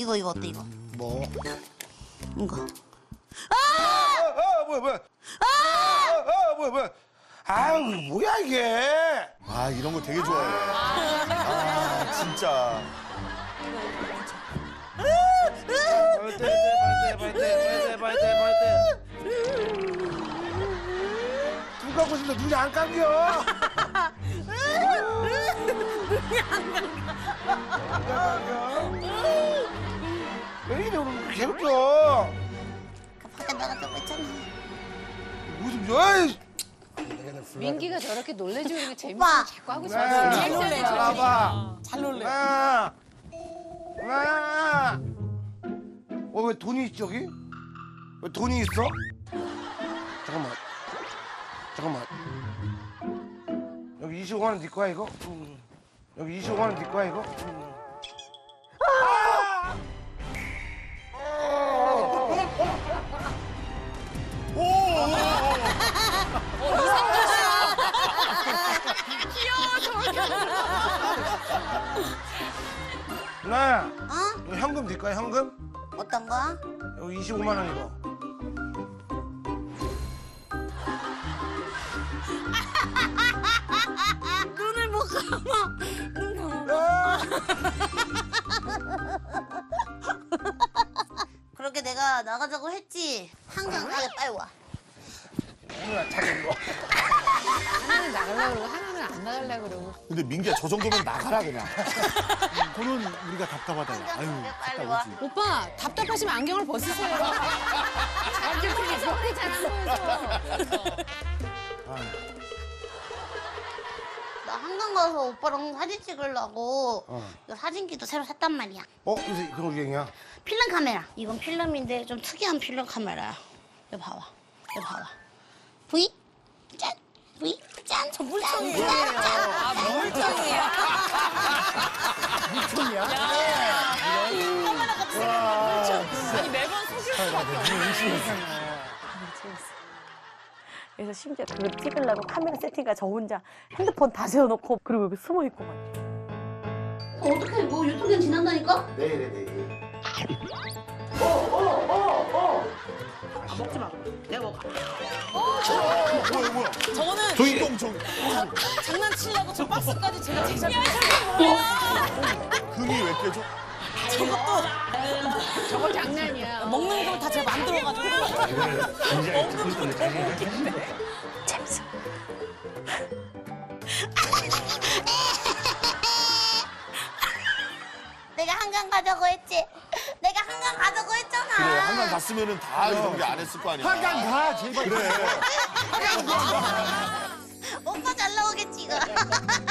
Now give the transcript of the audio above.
이거 이거 어때 이거? 뭐? 이거. 아, 뭐야, 뭐야. 아, 아, 뭐야, 뭐야. 아유, 뭐야, 이게. 아 이런 거 되게 좋아해. 아 진짜. 눈 감고 있는데 눈이 안 감겨. 왜 이래, 오늘 괴롭혀. 밖에 나가자고 했잖아. 무슨, 어이. 민기가 저렇게 놀래주는 게 재밌어. 오빠. 자꾸 하고 네. 싶어. 잘 놀래요. 나봐. 잘 놀래. 아, 아. 어, 왜 돈이 있지, 여기? 왜 돈이 있어? 잠깐만. 잠깐만. 여기 25만 원네 거야, 이거? 음. 여기 25만 원네 거야, 이거? 나야, 어? 이거 현금 네 거야, 현금? 어떤 거? 여기 25만 원 이거. 눈을 못 감아. 눈 감아. 아! 그렇게 내가 나가자고 했지. 한강 가게 빨리 와. 누나 자기 이거. 하나는 나가려고 안 나가려고 그러고. 근데 민기야 저 정도면 나가라 그냥. 돈은 우리가 답답하다. 야. 아유, 빨리 와. 오빠 답답하시면 안경을 벗으세요. 안경이 머리 잘안 보여서. 나 한강 가서 오빠랑 사진 찍으려고 어. 이거 사진기도 새로 샀단 말이야. 어, 요새 그런 유행이야. 필름 카메라. 이건 필름인데 좀 특이한 필름 카메라야. 이거 봐봐. 이거 봐봐. V 짠. V 짠. 저 물총이에요. 짠. 짠. 아, 물총이야. 그래서 심지어 그걸 찍으려고 카메라 세팅가 저 혼자 핸드폰 다 세워놓고 그리고 여기 숨어 있고 막. 어떻게 뭐 유통기한 지난다니까? 네네네. 뭐야 뭐야. 저거는 주인공 저 장난치려고 저 박스까지 제가 제작 금이 왜 깨져? 저것도 저거 장난이야. 먹는 걸 다 제가 만들어가지고 재밌어. 한강 가자고 했지. 내가 한강 가자고 했잖아. 그래 한강 갔으면은 다 이런 게 안 했을 거 아니야. 한강 가, 제발. 그래. 오빠 잘 나오겠지 이거.